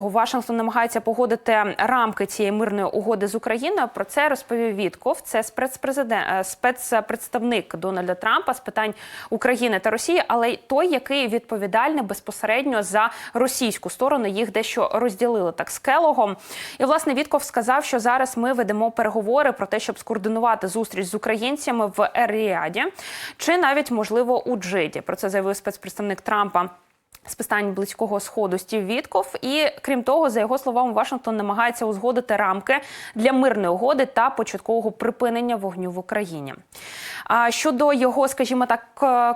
Вашингтон намагається погодити рамки цієї мирної угоди з Україною. Про це розповів Вітков. Це е, спецпредставник Дональда Трампа з питань України та Росії, але той, який відповідальний безпосередньо за російську сторону. Їх дещо розділили так з Келогом. І власне Вітков сказав, що зараз ми ведемо переговори про те, щоб скоординувати зустріч з українцями в Ер-Ріаді, чи навіть можливо у Джиді. Про це заявив спецпредставник Трампа з питань близького сходу Стів Вітков. І крім того, за його словами, Вашингтон намагається узгодити рамки для мирної угоди та початкового припинення вогню в Україні. А щодо його, скажімо так,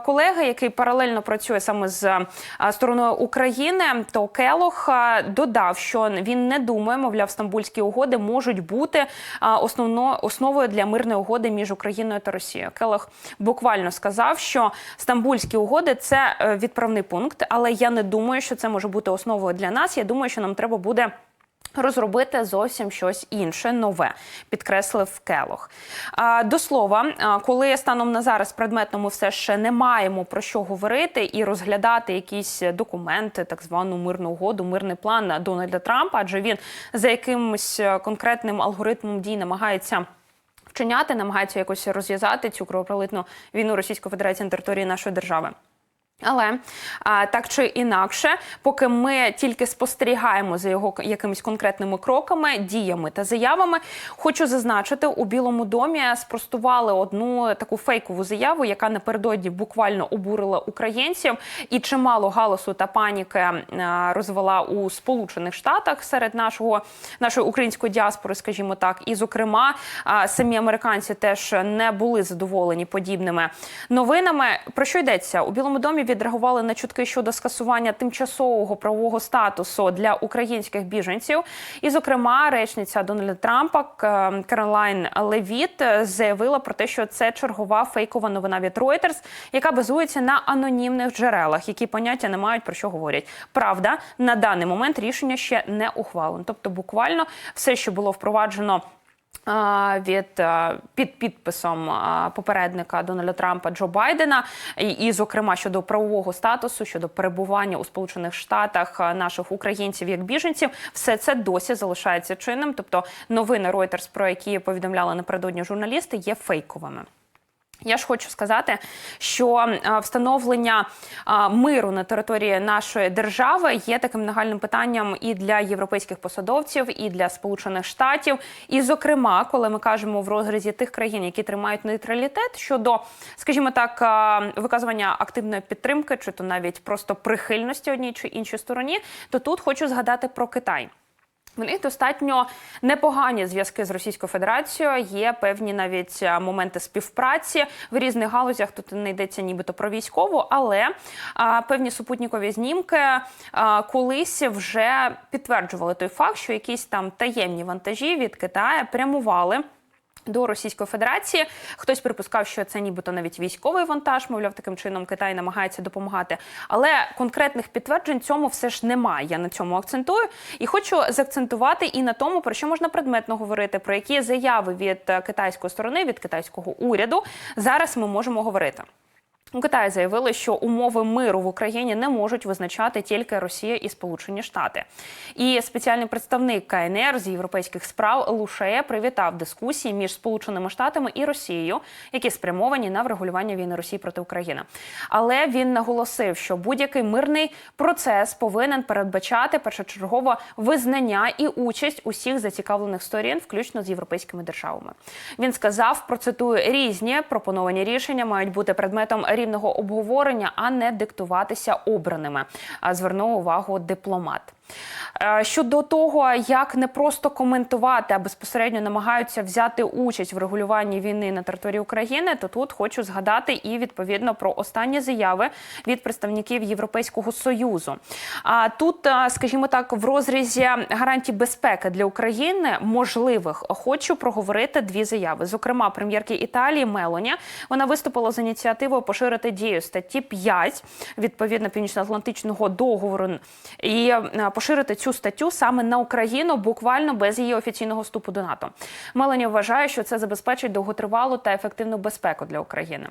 колеги, який паралельно працює саме з стороною України, то Келох додав, що він не думає, мовляв, стамбульські угоди можуть бути основно основою для мирної угоди між Україною та Росією. Келох буквально сказав, що стамбульські угоди це е, відправний пункт, але я не думаю, що це може бути основою для нас. Я думаю, що нам треба буде. Розробити зовсім щось інше, нове, підкреслив Келох. До слова, коли станом на зараз предметно ми все ще не маємо про що говорити і розглядати якісь документи, так звану мирну угоду, мирний план Дональда Трампа, адже він за якимось конкретним алгоритмом дій намагається. Вчиняти намагається якось розв'язати цю кровопролитну війну Російської Федерації на території нашої держави. Але так чи інакше, поки ми тільки спостерігаємо за його якимись конкретними кроками, діями та заявами, хочу зазначити, у Білому домі спростували одну таку фейкову заяву, яка напередодні буквально обурила українців, і чимало галасу та паніки розвела у Сполучених Штатах серед нашого нашої української діаспори, скажімо так, і зокрема самі американці теж не були задоволені подібними новинами. Про що йдеться у Білому домі? Відреагували на чутки щодо скасування тимчасового правового статусу для українських біженців. І, зокрема, речниця Дональда Трампа К- Каролайн Левіт е, заявила про те, що це чергова фейкова новина від Reuters, яка базується на анонімних джерелах, які поняття не мають про що говорять. Правда, на даний момент рішення ще не ухвалено. Тобто, буквально все, що було впроваджено. Від під підписом попередника Дональда Трампа Джо Байдена, і, і, зокрема, щодо правового статусу, щодо перебування у Сполучених Штатах наших українців як біженців, все це досі залишається чинним. Тобто, новини Reuters, про які повідомляли напередодні журналісти, є фейковими. Я ж хочу сказати, що е, встановлення е, миру на території нашої держави є таким нагальним питанням і для європейських посадовців, і для Сполучених Штатів. І, зокрема, коли ми кажемо в розрізі тих країн, які тримають нейтралітет щодо, скажімо так, е, виказування активної підтримки, чи то навіть просто прихильності одній чи іншій стороні, то тут хочу згадати про Китай. В них достатньо непогані зв'язки з Російською Федерацією. Є певні навіть моменти співпраці в різних галузях. Тут не йдеться нібито про військову, але а, певні супутникові знімки а, колись вже підтверджували той факт, що якісь там таємні вантажі від Китаю прямували. До Російської Федерації хтось припускав, що це нібито навіть військовий вантаж, мовляв, таким чином Китай намагається допомагати. Але конкретних підтверджень цьому все ж немає. Я на цьому акцентую і хочу заакцентувати і на тому, про що можна предметно говорити, про які заяви від китайської сторони, від китайського уряду зараз ми можемо говорити. У Китаї заявили, що умови миру в Україні не можуть визначати тільки Росія і Сполучені Штати. І спеціальний представник КНР з європейських справ Лушея привітав дискусії між Сполученими Штатами і Росією, які спрямовані на врегулювання війни Росії проти України. Але він наголосив, що будь-який мирний процес повинен передбачати першочергово визнання і участь усіх зацікавлених сторін, включно з європейськими державами. Він сказав, процитую різні пропоновані рішення мають бути предметом рівного обговорення, а не диктуватися обраними. Звернув увагу дипломат. Е, Щодо того, як не просто коментувати, а безпосередньо намагаються взяти участь в регулюванні війни на території України, то тут хочу згадати і відповідно про останні заяви від представників Європейського союзу. А тут, е, скажімо так, в розрізі гарантій безпеки для України можливих хочу проговорити дві заяви. Зокрема, прем'єрки Італії Мелоні вона виступила з ініціативою поширити дію статті 5 відповідно північно-атлантичного договору і е, поширити цю статтю саме на Україну, буквально без її офіційного вступу до НАТО. Мелані вважає, що це забезпечить довготривалу та ефективну безпеку для України.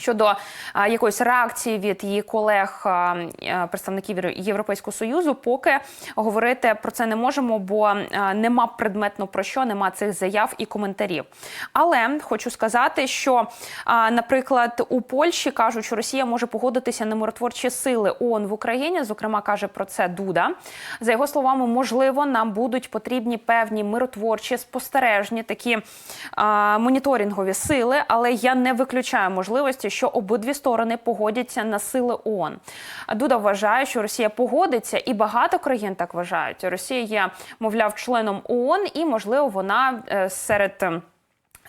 Щодо а, якоїсь реакції від її колег, а, е, представників Європейського союзу, поки говорити про це не можемо, бо нема предметно про що, нема цих заяв і коментарів. Але хочу сказати, що, наприклад, у Польщі кажуть, що Росія може погодитися на миротворчі сили ООН в Україні. Зокрема, каже про це Дуда. За його словами, можливо, нам будуть потрібні певні миротворчі спостережні такі а, моніторингові сили, але я не виключаю можливості, що обидві сторони погодяться на сили ООН. Дуда вважає, що Росія погодиться, і багато країн так вважають. Росія є, мовляв, членом ООН, і можливо вона е, серед.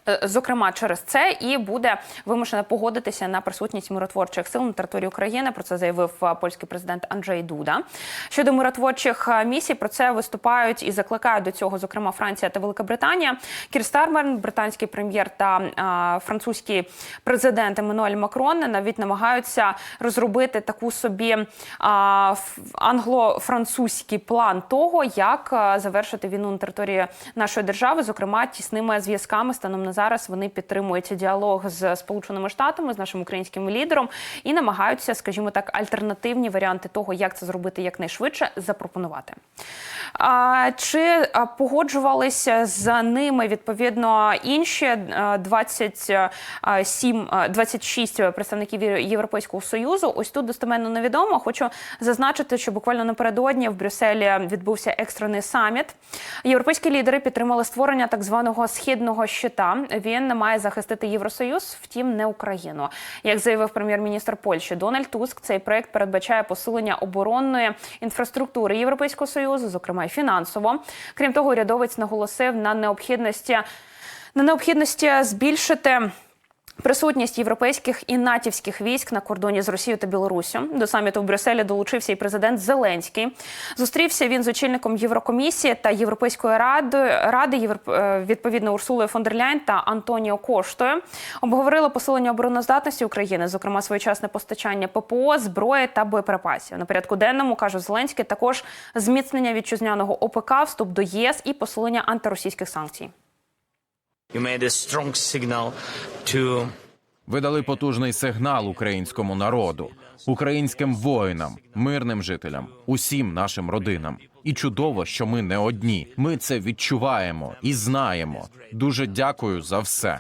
Е, Зокрема, через це і буде вимушена погодитися на присутність миротворчих сил на території України. Про це заявив е, польський президент Анджей Дуда. Щодо миротворчих е, місій, про це виступають і закликають до цього, зокрема, Франція та Велика Кір Стармер, британський прем'єр та французький президент Еммануель Макрон навіть намагаються розробити таку собі англо-французький план того, як завершити війну на території нашої держави, зокрема тісними зв'язками станом на зараз вони підтримують діалог з Сполученими Штатами, з нашим українським лідером і намагаються, скажімо так, альтернативні варіанти того, як це зробити якнайшвидше, запропонувати. А, чи погоджувалися з ними відповідно інші е, 27, е, 26 представників Європейського союзу? Ось тут достеменно невідомо. Хочу зазначити, що буквально напередодні в Брюсселі відбувся екстрений саміт. Європейські лідери підтримали створення так званого східного щита. Він має захистити Євросоюз, втім не Україну. Як заявив прем'єр-міністр Польщі Дональд Туск, цей проект передбачає посилення оборонної інфраструктури Європейського союзу, зокрема й фінансово. Крім того, урядовець наголосив на необхідності на необхідності збільшити. Присутність європейських і натівських військ на кордоні з Росією та Білоруссю до саміту в Брюсселі долучився і президент Зеленський. Зустрівся він з очільником Єврокомісії та Європейської ради ради е, відповідно Урсулою фон та Антоніо Коштою. Обговорили посилення обороноздатності України, зокрема своєчасне постачання ППО, зброї та боєприпасів. На порядку денному каже Зеленський також зміцнення вітчизняного ОПК, вступ до ЄС і посилення антиросійських санкцій. Ви дали потужний сигнал українському народу, українським воїнам, мирним жителям, усім нашим родинам. І чудово, що ми не одні. Ми це відчуваємо і знаємо. Дуже дякую за все.